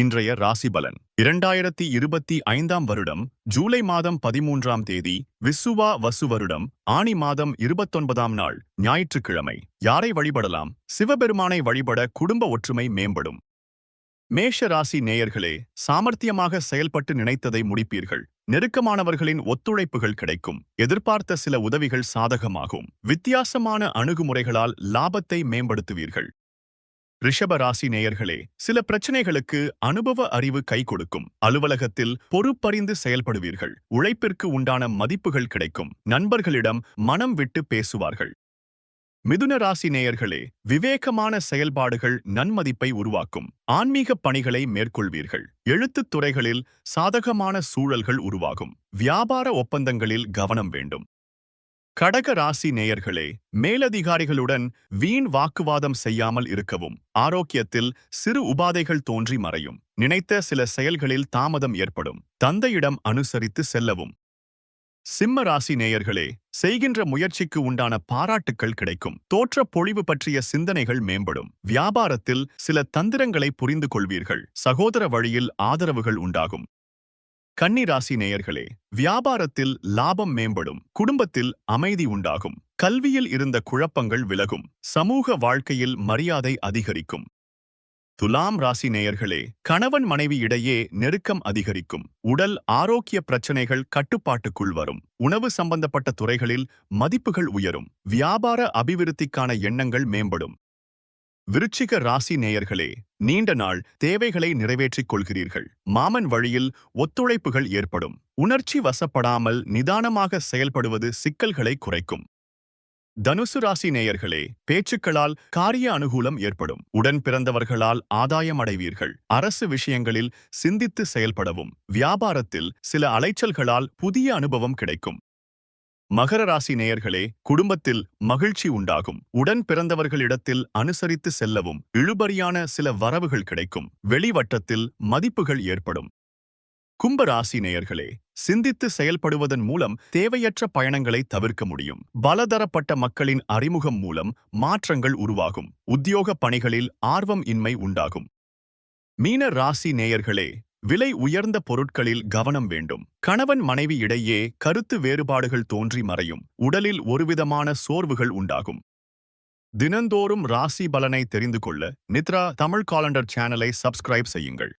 இன்றைய ராசி பலன் இரண்டாயிரத்தி இருபத்தி ஐந்தாம் வருடம் ஜூலை மாதம் பதிமூன்றாம் தேதி விசுவா வசு வருடம் ஆணி மாதம் இருபத்தொன்பதாம் நாள் ஞாயிற்றுக்கிழமை. யாரை வழிபடலாம்? சிவபெருமானை வழிபட குடும்ப ஒற்றுமை மேம்படும். மேஷ ராசி நேயர்களே சாமர்த்தியமாக செயல்பட்டு நினைத்ததை முடிப்பீர்கள். நெருக்கமானவர்களின் ஒத்துழைப்புகள் கிடைக்கும். எதிர்பார்த்த சில உதவிகள் சாதகமாகும். வித்தியாசமான அணுகுமுறைகளால் லாபத்தை மேம்படுத்துவீர்கள். ரிஷப ராசி நேயர்களே சில பிரச்சனைகளுக்கு அனுபவ அறிவு கை கொடுக்கும். அலுவலகத்தில் பொறுப்பறிந்து செயல்படுவீர்கள். உழைப்பிற்கு உண்டான மதிப்புகள் கிடைக்கும். நண்பர்களிடம் மனம் விட்டு பேசுவார்கள். மிதுன ராசி நேயர்களே விவேகமான செயல்பாடுகள் நன்மதிப்பை உருவாக்கும். ஆன்மீக பணிகளை மேற்கொள்வீர்கள். எழுத்துத் துறைகளில் சாதகமான சூழல்கள் உருவாகும். வியாபார ஒப்பந்தங்களில் கவனம் வேண்டும். கடக ராசி நேயர்களே மேலதிகாரிகளுடன் வீண் வாக்குவாதம் செய்யாமல் இருக்கவும் ஆரோக்கியத்தில் சிறு உபாதைகள் தோன்றி மறையும். நினைத்த சில செயல்களில் தாமதம் ஏற்படும். தந்தையிடம் அனுசரித்து செல்லவும். சிம்ம ராசி நேயர்களே செய்கின்ற முயற்சிக்கு உண்டான பாராட்டுக்கள் கிடைக்கும். தோற்ற பொழிவு பற்றிய சிந்தனைகள் மேம்படும். வியாபாரத்தில் சில தந்திரங்களை புரிந்து கொள்வீர்கள். சகோதர வழியில் ஆதரவுகள் உண்டாகும். கன்னி ராசி நேயர்களே வியாபாரத்தில் லாபம் மேம்படும் குடும்பத்தில் அமைதி உண்டாகும் கல்வியில் இருந்த குழப்பங்கள் விலகும் சமூக வாழ்க்கையில் மரியாதை அதிகரிக்கும். துலாம் ராசி நேயர்களே கணவன் மனைவி இடையே நெருக்கம் அதிகரிக்கும் உடல் ஆரோக்கிய பிரச்சனைகள் கட்டுப்பாட்டுக்குள் வரும் உணவு சம்பந்தப்பட்ட துறைகளில் மதிப்புகள் உயரும் வியாபார அபிவிருத்திக்கான எண்ணங்கள் மேம்படும் விருச்சிக ராசி நேயர்களே நீண்ட நாள் தேவைகளை நிறைவேற்றிக் கொள்கிறீர்கள். மாமன் வழியில் ஒத்துழைப்புகள் ஏற்படும். உணர்ச்சி வசப்படாமல் நிதானமாக செயல்படுவது சிக்கல்களை குறைக்கும். தனுசு ராசி நேயர்களே பேச்சுக்களால் காரிய அனுகூலம் ஏற்படும். உடன் பிறந்தவர்களால் ஆதாயம் அடைவீர்கள். அரசு விஷயங்களில் சிந்தித்து செயல்படவும். வியாபாரத்தில் சில அலைச்சல்களால் புதிய அனுபவம் கிடைக்கும். மகர ராசி நேயர்களே குடும்பத்தில் மகிழ்ச்சி உண்டாகும். உடன் பிறந்தவர்களிடத்தில் அனுசரித்து செல்லவும் இழுபறியான சில வரவுகள் கிடைக்கும். வெளிவட்டத்தில் மதிப்புகள் ஏற்படும். கும்ப ராசி நேயர்களே சிந்தித்து செயல்படுவதன் மூலம் தேவையற்ற பயணங்களை தவிர்க்க முடியும். பலதரப்பட்ட மக்களின் அறிமுகம் மூலம் மாற்றங்கள் உருவாகும். உத்தியோக பணிகளில் ஆர்வம் இன்மை உண்டாகும். மீன ராசி நேயர்களே விலை உயர்ந்த பொருட்களில் கவனம் வேண்டும். கணவன் மனைவி இடையே கருத்து வேறுபாடுகள் தோன்றி மறையும். உடலில் ஒருவிதமான சோர்வுகள் உண்டாகும். தினந்தோறும் ராசி பலனை தெரிந்து கொள்ள நித்ரா தமிழ் காலண்டர் சேனலை சப்ஸ்கிரைப் செய்யுங்கள்.